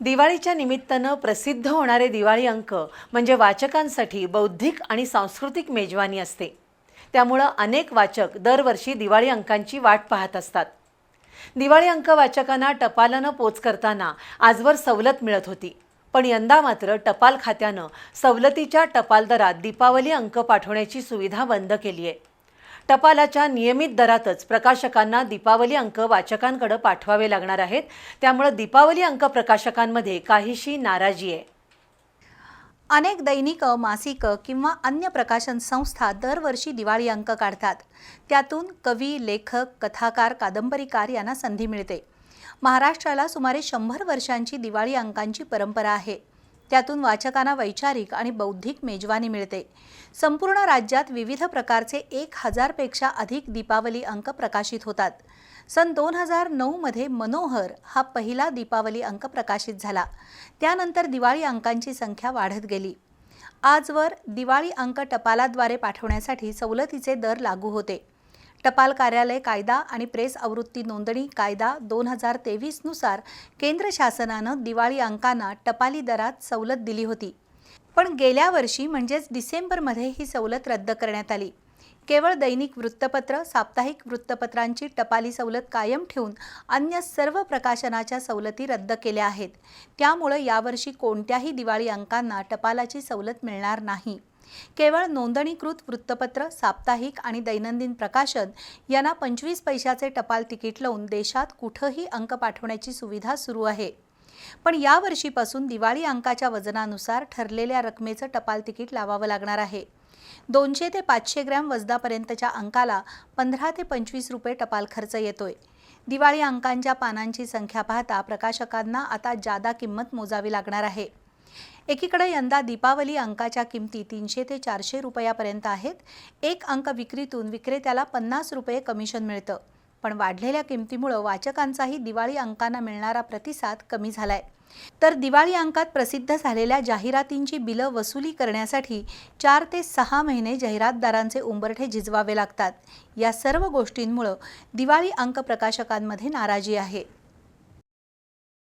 दिवाळीच्या निमित्तानं प्रसिद्ध होणारे दिवाळी अंक म्हणजे वाचकांसाठी बौद्धिक आणि सांस्कृतिक मेजवानी असते. त्यामुळं अनेक वाचक दरवर्षी दिवाळी अंकांची वाट पाहत असतात. दिवाळी अंक वाचकांना टपालानं पोच करताना आजवर सवलत मिळत होती. पण यंदा मात्र टपाल खात्यानं सवलतीच्या टपाल दरात दीपावली अंक पाठवण्याची सुविधा बंद केली आहे टपालाच्या नियमित दरातच प्रकाशकांना दीपावली अंक वाचकांकडे पाठवावे लागणार आहेत. त्यामुळं दीपावली अंक प्रकाशकांमध्ये काहीशी नाराजी आहे. अनेक दैनिक मासिकं किंवा अन्य प्रकाशन संस्था दरवर्षी दिवाळी अंक काढतात. त्यातून कवी लेखक कथाकार कादंबरीकार यांना संधी मिळते. महाराष्ट्राला सुमारे शंभर वर्षांची दिवाळी अंकांची परंपरा आहे. त्यातून वाचकांना वैचारिक आणि बौद्धिक मेजवानी मिळते. संपूर्ण राज्यात विविध प्रकारचे एक हजारपेक्षा अधिक दीपावली अंक प्रकाशित होतात. सन दोन हजार नऊमध्ये मनोहर हा पहिला दीपावली अंक प्रकाशित झाला. त्यानंतर दिवाळी अंकांची संख्या वाढत गेली. आजवर दिवाळी अंक टपालाद्वारे पाठवण्यासाठी सवलतीचे दर लागू होते. टपाल कार्यालय कायदा आणि प्रेस आवृत्ती नोंदणी कायदा दोन हजार तेवीसनुसार केंद्र शासनानं दिवाळी अंकांना टपाली दरात सवलत दिली होती. पण गेल्या वर्षी म्हणजेच डिसेंबरमध्ये ही सवलत रद्द करण्यात आली. केवळ दैनिक वृत्तपत्र साप्ताहिक वृत्तपत्रांची टपाली सवलत कायम ठेवून अन्य सर्व प्रकाशनाच्या सवलती रद्द केल्या आहेत. त्यामुळं यावर्षी कोणत्याही दिवाळी अंकांना टपालाची सवलत मिळणार नाही. केवळ नोंदणीकृत वृत्तपत्र साप्ताहिक आणि दैनंदिन प्रकाशन यांना पंचवीस पैशाचे टपाल तिकीट लावून देशात कुठंही अंक पाठवण्याची सुविधा सुरू आहे. पण यावर्षीपासून दिवाळी अंकाच्या वजनानुसार ठरलेल्या रकमेचं टपाल तिकीट लावावं लागणार आहे. दोनशे ते पाचशे ग्रॅम वजनापर्यंतच्या अंकाला पंधरा ते पंचवीस रुपये टपाल खर्च येतोय. दिवाळी अंकांच्या पानांची संख्या पाहता प्रकाशकांना आता जादा किंमत मोजावी लागणार आहे. एकीकडे यंदा दीपावली अंकाच्या किमती तीनशे ते चारशे रुपयापर्यंत आहेत. एक अंक विक्रीतून विक्रेत्याला पन्नास रुपये कमिशन मिळतं. पण वाढलेल्या किमतीमुळं वाचकांचाही दिवाळी अंकांना मिळणारा प्रतिसाद कमी झालाय. तर दिवाळी अंकात प्रसिद्ध झालेल्या जाहिरातींची बिलं वसुली करण्यासाठी चार ते सहा महिने जाहिरातदारांचे उंबरठे झिजवावे लागतात. या सर्व गोष्टींमुळं दिवाळी अंक प्रकाशकांमध्ये नाराजी आहे.